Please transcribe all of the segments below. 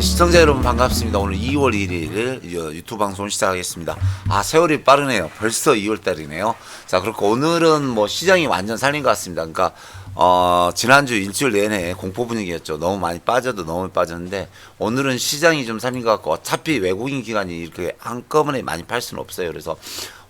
네, 시청자 여러분 반갑습니다. 오늘 2월 1일 유튜브 방송을 시작하겠습니다. 아, 세월이 빠르네요. 벌써 2월 달이네요. 자, 그렇고 오늘은 뭐 시장이 완전 살린 것 같습니다. 그러니까 어, 지난주 일주일 내내 공포 분위기였죠. 너무 많이 빠져도 너무 빠졌는데 오늘은 시장이 좀 살린 것 같고 어차피 외국인 기관이 이렇게 한꺼번에 많이 팔 수는 없어요. 그래서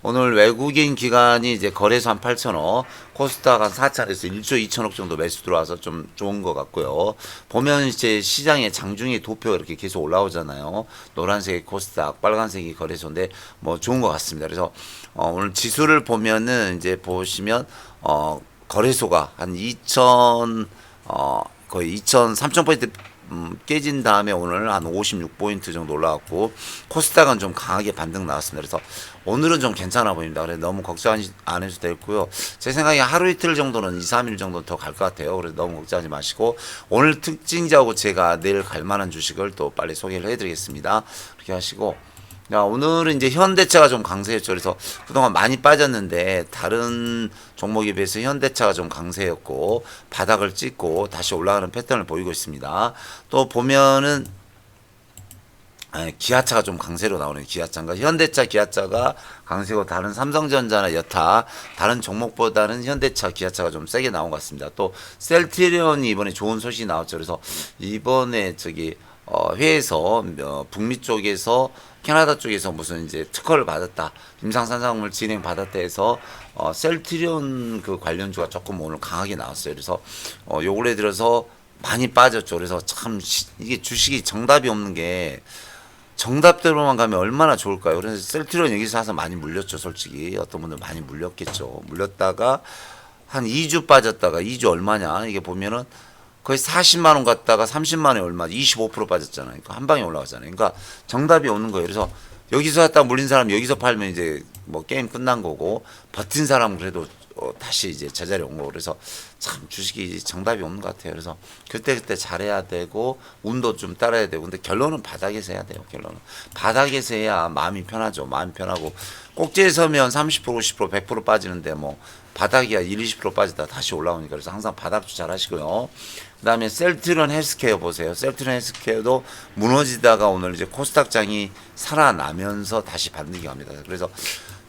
오늘 외국인 기관이 이제 거래소 한 8천억, 코스닥 한 4천에서 1조 2천억 정도 매수 들어와서 좀 좋은 것 같고요. 보면 이제 시장에 장중에 도표가 이렇게 계속 올라오잖아요. 노란색이 코스닥, 빨간색이 거래소인데 뭐 좋은 것 같습니다. 그래서 어, 오늘 지수를 보면은 이제 보시면 어, 거래소가 한 2천 어, 거의 2천 3천 포인트 음, 깨진 다음에 오늘 한 56포인트 정도 올라왔고 코스닥은 좀 강하게 반등 나왔습니다. 그래서 오늘은 좀 괜찮아 보입니다. 그래서 너무 걱정 안 해도 되고요. 제 생각에 하루 이틀 정도는 2, 3일 정도 더 갈 것 같아요. 그래서 너무 걱정하지 마시고 오늘 특징자하고 제가 내일 갈 만한 주식을 또 빨리 소개를 해드리겠습니다. 그렇게 하시고 야, 오늘은 이제 현대차가 좀 강세였죠. 그래서 그동안 많이 빠졌는데 다른 종목에 비해서 현대차가 좀 강세였고 바닥을 찍고 다시 올라가는 패턴을 보이고 있습니다. 또 보면은 아, 기아차가 좀 강세로 나오는 기아차인가 현대차 기아차가 강세고 다른 삼성전자나 여타 다른 종목보다는 현대차 기아차가 좀 세게 나온 것 같습니다. 또 셀트리온이 이번에 좋은 소식이 나왔죠. 그래서 이번에 저기 어, 회에서 어, 북미 쪽에서 캐나다 쪽에서 무슨 이제 특허를 받았다 임상산작물 진행 받았다 해서 어, 셀트리온 그 관련주가 조금 오늘 강하게 나왔어요. 그래서 어, 요 근래 들어서 많이 빠졌죠. 그래서 참 시, 이게 주식이 정답이 없는 게 정답대로만 가면 얼마나 좋을까요? 그래서 셀트리온 여기서 사서 많이 물렸죠, 솔직히. 어떤 분들 많이 물렸겠죠. 물렸다가 한 2주 빠졌다가 2주 얼마냐? 이게 보면은 거의 40만 원 갔다가 30만 원에 얼마? 25% 빠졌잖아요. 그러니까 한 방에 올라가잖아요. 그러니까 정답이 오는 거예요. 그래서 여기서 갔다 물린 사람 여기서 팔면 이제 뭐 게임 끝난 거고 버틴 사람 그래도 어, 다시 이제 제자리에 온 거고 그래서 참 주식이 정답이 없는 것 같아요. 그래서 그때 그때 잘해야 되고 운도 좀 따라야 되고 근데 결론은 바닥에서 해야 돼요. 결론은 바닥에서 해야 마음이 편하죠. 마음이 편하고 꼭지에 서면 30% 50% 100% 빠지는데 뭐 바닥이야 1, 20% 빠지다 다시 올라오니까 그래서 항상 바닥 주잘 하시고요. 그다음에 셀트론 헬스케어 보세요. 셀트론 헬스케어도 무너지다가 오늘 이제 코스닥 장이 살아나면서 다시 반등이 갑니다. 그래서 어,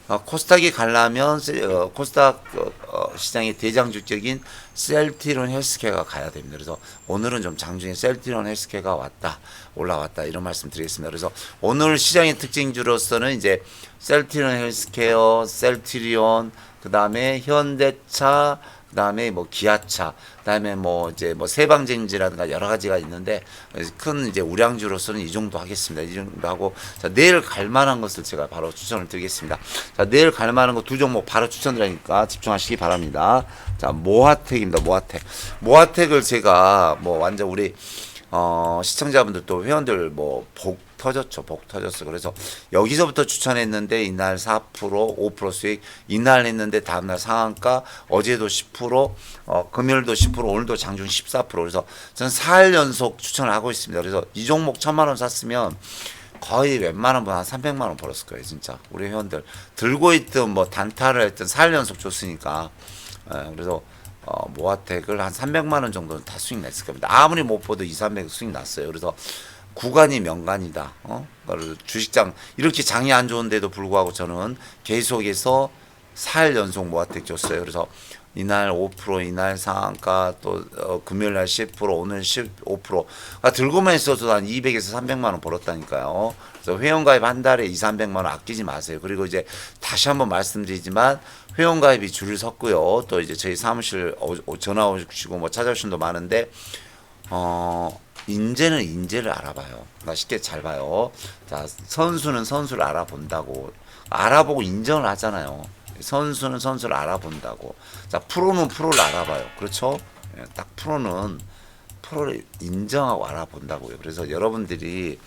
코스닥이 가려면 세- 어, 코스닥 어, 어, 시장의 대장주적인 셀트론 헬스케어가 가야 됩니다. 그래서 오늘은 좀 장중에 셀트론 헬스케어가 왔다 올라왔다 이런 말씀 드리겠습니다. 그래서 오늘 시장의 특징주로서는 이제 셀트론 헬스케어, 셀트리온 그 다음에 현대차, 그 다음에 뭐 기아차, 그 다음에 뭐 이제 뭐 세방젠지라든가 여러 가지가 있는데 큰 이제 우량주로서는 이 정도 하겠습니다. 이 정도 하고 자 내일 갈 만한 것을 제가 바로 추천을 드리겠습니다. 자 내일 갈 만한 거 두 종목 바로 추천드리니까 집중하시기 바랍니다. 자 모아텍입니다. 모아텍. 모아텍을 제가 뭐 완전 우리 어, 시청자분들 또 회원들 뭐 복 터졌죠. 복 터졌어. 그래서 여기서부터 추천했는데 이날 4% 5% 수익 이날 했는데 다음날 상한가 어제도 10% 어, 금요일도 10% 오늘도 장중 14% 그래서 저는 4일 연속 추천을 하고 있습니다. 그래서 이 종목 천만 원 샀으면 거의 웬만한 분한 300만 원 벌었을 거예요, 진짜. 우리 회원들 들고 있든 뭐 단타를 했든 4일 연속 줬으니까. 예, 그래서 어, 모아텍을 한 300만 원 정도는 다 수익 냈을 겁니다. 아무리 못 보도 2, 300 수익 났어요. 그래서 구간이 명간이다. 어? 그걸 주식장 이렇게 장이 안 좋은데도 불구하고 저는 계속해서 4일 연속 모아텍 줬어요. 그래서 이날 5% 이날 상한가 또 어, 금요일 날 10% 오늘 15% 그러니까 들고만 있어도 한 200에서 300만 원 벌었다니까요. 그래서 회원 가입 한 달에 2, 300만 원 아끼지 마세요. 그리고 이제 다시 한번 말씀드리지만 회원가입이 줄을 섰고요. 또 이제 저희 사무실 어- 어- 전화 오시고 뭐 찾아오신 분 많은데 어 인재는 인재를 알아봐요. 나 쉽게 잘 봐요. 자 선수는 선수를 알아본다고 알아보고 인정을 하잖아요. 선수는 선수를 알아본다고. 자 프로는 프로를 알아봐요. 그렇죠? 예, 딱 프로는 프로를 인정하고 알아본다고요. 그래서 여러분들이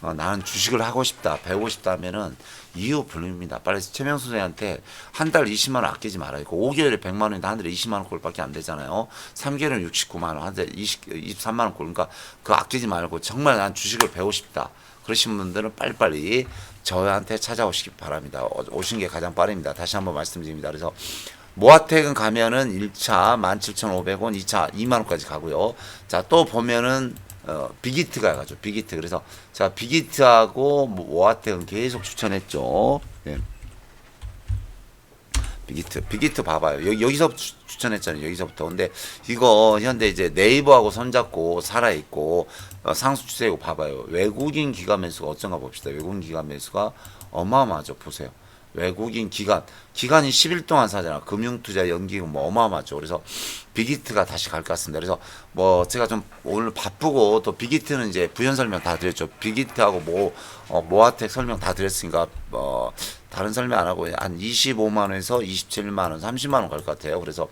어, 나는 주식을 하고 싶다, 배우고 싶다 하면은 이유 불립니다. 빨리 최명수 선생한테 한 달 20만 원 아끼지 말아요. 그 5개월에 100만 원인데 한 달에 20만 원 꼴밖에 안 되잖아요. 3개월에 69만 원, 한 달에 20, 23만 원 꼴. 그러니까 그거 아끼지 말고 정말 난 주식을 배우고 싶다. 그러신 분들은 빨리빨리 저한테 찾아오시기 바랍니다. 어, 오신 게 가장 빠릅니다. 다시 한번 말씀드립니다. 그래서 모아텍은 가면은 1차 17,500원, 2차 2만 원까지 가고요. 자, 또 보면은 어, 빅히트가 가죠. 빅히트. 그래서 빅히트하고 뭐 모아텍은 계속 추천했죠. 예. 빅히트, 빅히트 봐봐요. 여기, 여기서 추, 추천했잖아요. 여기서부터. 근데 이거 현대 이제 네이버하고 손잡고 살아있고 어, 상수 추세고 봐봐요. 외국인 기관 매수가 어쩐가 봅시다. 외국인 기관 매수가 어마어마하죠. 보세요. 외국인 기관, 기관이 10일 동안 사잖아. 금융투자 연기금 뭐 어마어마하죠. 그래서 빅히트가 다시 갈 것 같습니다. 그래서 뭐 제가 좀 오늘 바쁘고 또 빅히트는 이제 부연 설명 다 드렸죠. 빅히트하고 뭐, 어, 모아텍 설명 다 드렸으니까, 뭐, 다른 설명 안 하고 한 25만 원에서 27만 원, 30만 원 갈 것 같아요. 그래서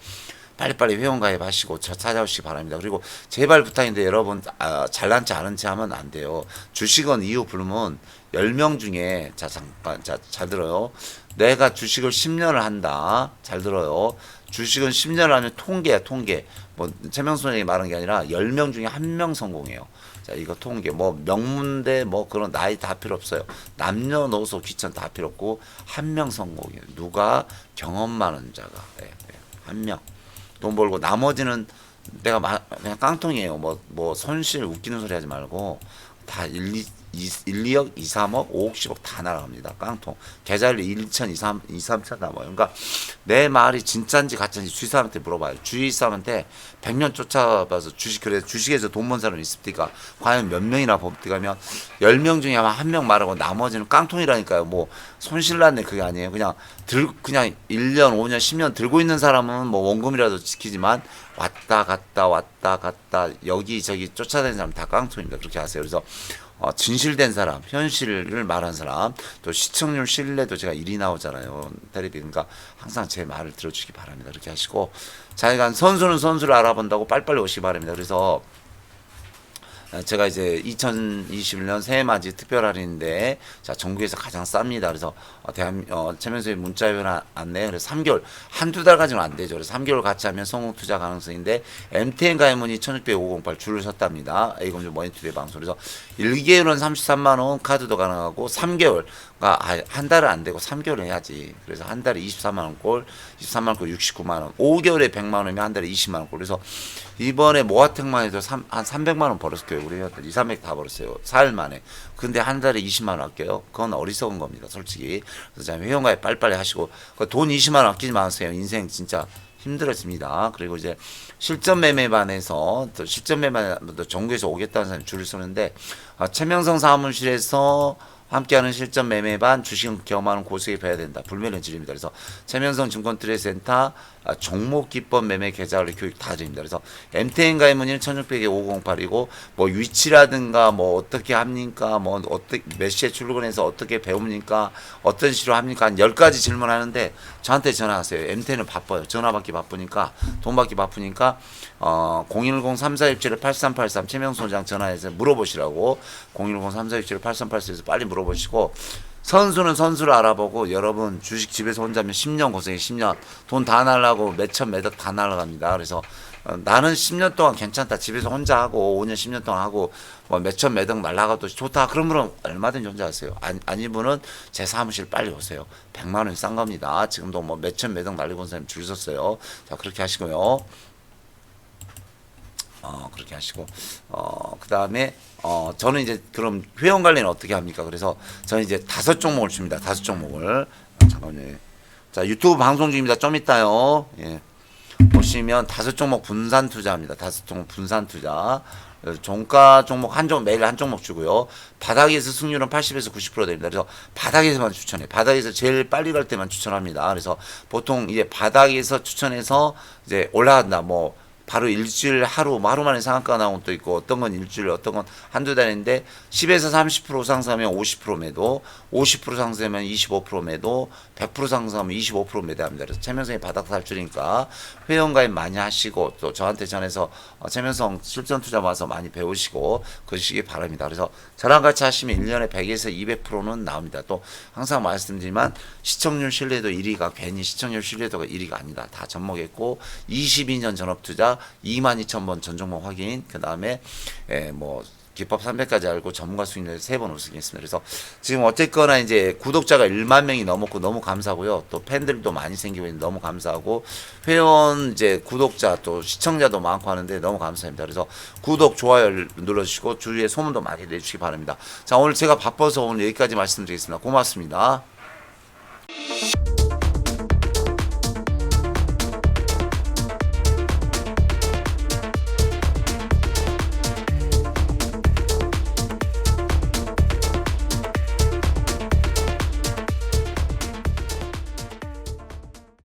빨리빨리 회원 가입하시고 저 찾아오시기 바랍니다. 그리고 제발 부탁인데 여러분 아, 잘난 체 아는 체 하면 안 돼요. 주식은 이후 부르면 10명 중에 자 잠깐 자 잘 들어요. 내가 주식을 10년을 한다. 잘 들어요. 주식은 10년을 하면 통계야 통계. 뭐 최명수 선생님이 말한 게 아니라 10명 중에 한 명 성공해요. 자 이거 통계 뭐 명문대 뭐 그런 나이 다 필요 없어요. 남녀노소 귀천 다 필요 없고 한 명 성공해요. 누가 경험 많은 자가 예, 예, 한 명. 돈 벌고 나머지는 내가 마, 그냥 깡통이에요. 뭐 뭐 손실 웃기는 소리 하지 말고 다 1, 2, 1, 2억, 2, 3억, 5억, 10억 다 날아갑니다. 깡통. 계좌를 1, 2천, 2, 3, 2, 3천 남아요. 그러니까 내 말이 진짜인지 가짜인지 주위 사람한테 물어봐요. 주위 사람한테 100년 쫓아봐서 주식 그래 주식에서 돈 번 사람 있습니까? 과연 몇 명이나 법득하면 10명 중에 아마 한 명 말하고 나머지는 깡통이라니까요. 뭐 손실 났네 그게 아니에요. 그냥 들 그냥 1년, 5년, 10년 들고 있는 사람은 뭐 원금이라도 지키지만 왔다 갔다 왔다 갔다 여기 저기 쫓아다니는 사람 다 깡통입니다. 그렇게 하세요. 그래서 어, 진실된 사람, 현실을 말한 사람, 또 시청률 신뢰도 제가 일이 나오잖아요. 테레비. 그러니까 항상 제 말을 들어주기 바랍니다. 그렇게 하시고. 자기가 선수는 선수를 알아본다고 빨리빨리 오시기 바랍니다. 그래서 어, 제가 이제 2021년 새해 맞이 특별 할인인데 자 전국에서 가장 쌉니다. 그래서 어, 대한 어, 최면수의 문자 회원 안내 그래서 3개월 한두 달 가지고는 안 되죠. 그래서 3개월 같이 하면 성공 투자 가능성인데 MTN 가입문의 1600-508 줄을 섰답니다. A금융 머니투데이 방송 그래서 1개월은 33만 원 카드도 가능하고 3개월 그러니까 아, 한 달은 안 되고 3개월 해야지. 그래서 한 달에 24만 원 꼴, 23만 원꼴 69만 원. 5개월에 100만 원이면 한 달에 20만 원 꼴. 그래서 이번에 모아텍만 해도 3, 한 300만 원 벌었어요. 우리 회원들 2, 300 다 벌었어요. 4일 만에. 근데 한 달에 20만 원 아껴요. 그건 어리석은 겁니다. 솔직히. 그래서 자 회원가입 빨리빨리 하시고 그돈 20만 원 아끼지 마세요. 인생 진짜 힘들어집니다. 그리고 이제 실전 매매반에서 또 실전 매매반도 전국에서 오겠다는 사람이 줄을 서는데 아, 최명성 사무실에서 함께하는 실전 매매반 주식은 경험하는 고수에 배야 된다. 불매는 질입니다. 그래서 최명성 증권트레이센터 아, 종목 기법 매매 계좌 관리 교육 다 드립니다. 그래서 MTN 가입문의는 1600에 5008이고 뭐 위치라든가 뭐 어떻게 합니까? 뭐 어떻게 몇 시에 출근해서 어떻게 배웁니까? 어떤 식으로 합니까? 한 10가지 질문하는데 저한테 전화하세요. MTN은 바빠요. 전화 받기 바쁘니까 돈 받기 바쁘니까 어 010-3467-8383 최명수 소장 전화해서 물어보시라고 010-3467-8383에서 빨리 물어보시고 선수는 선수를 알아보고 여러분 주식 집에서 혼자 하면 10년 고생해 10년 돈 다 날라고 몇천 몇억 다 날아갑니다. 그래서 어, 나는 10년 동안 괜찮다. 집에서 혼자 하고 5년 10년 동안 하고 뭐 몇천 몇억 날라가도 좋다. 분은 얼마든지 혼자 하세요. 아니, 아니 분은 제 사무실 빨리 오세요. 100만 원이 싼 겁니다. 지금도 뭐 몇천 몇억 날리고 온 사람 줄 섰어요. 자 그렇게 하시고요. 어, 그렇게 하시고, 어, 그 다음에, 어, 저는 이제 그럼 회원 관리는 어떻게 합니까? 그래서 저는 이제 다섯 종목을 줍니다. 다섯 종목을. 아, 잠깐만요. 자, 유튜브 방송 중입니다. 좀 이따요. 예. 보시면 다섯 종목 분산 투자합니다. 다섯 종목 분산 투자. 그래서 종가 종목 한 종목 매일 한 종목 주고요. 바닥에서 승률은 80에서 90% 됩니다. 그래서 바닥에서만 추천해. 바닥에서 제일 빨리 갈 때만 추천합니다. 그래서 보통 이제 바닥에서 추천해서 이제 올라간다. 뭐 바로 일주일 하루 뭐 하루 만에 상한가 나온 것도 있고 어떤 건 일주일 어떤 건 한두 달인데 10에서 30% 상승하면 50% 매도 50% 상승하면 25% 매도 100% 상승하면 25% 매도합니다. 그래서 최면성이 바닥 탈출이니까 회원 가입 많이 하시고 또 저한테 전해서 어, 최면성 실전 투자 와서 많이 배우시고 그러시기 바랍니다. 그래서 저랑 같이 하시면 1년에 100에서 200%는 나옵니다. 또 항상 말씀드리지만 시청률 신뢰도 1위가 괜히 시청률 신뢰도가 1위가 아니다. 다 접목했고 22년 전업 투자 22,000번 전 종목 확인 그 다음에 뭐 기법 300까지 알고 전문가 수익률 세 번 우승했습니다. 그래서 지금 어쨌거나 이제 구독자가 1만 명이 넘었고 너무 감사하고요. 또 팬들도 많이 생기고 너무 감사하고 회원 이제 구독자 또 시청자도 많고 하는데 너무 감사합니다. 그래서 구독 좋아요를 눌러주시고 주위에 소문도 많이 내주시기 바랍니다. 자 오늘 제가 바빠서 오늘 여기까지 말씀드리겠습니다. 고맙습니다.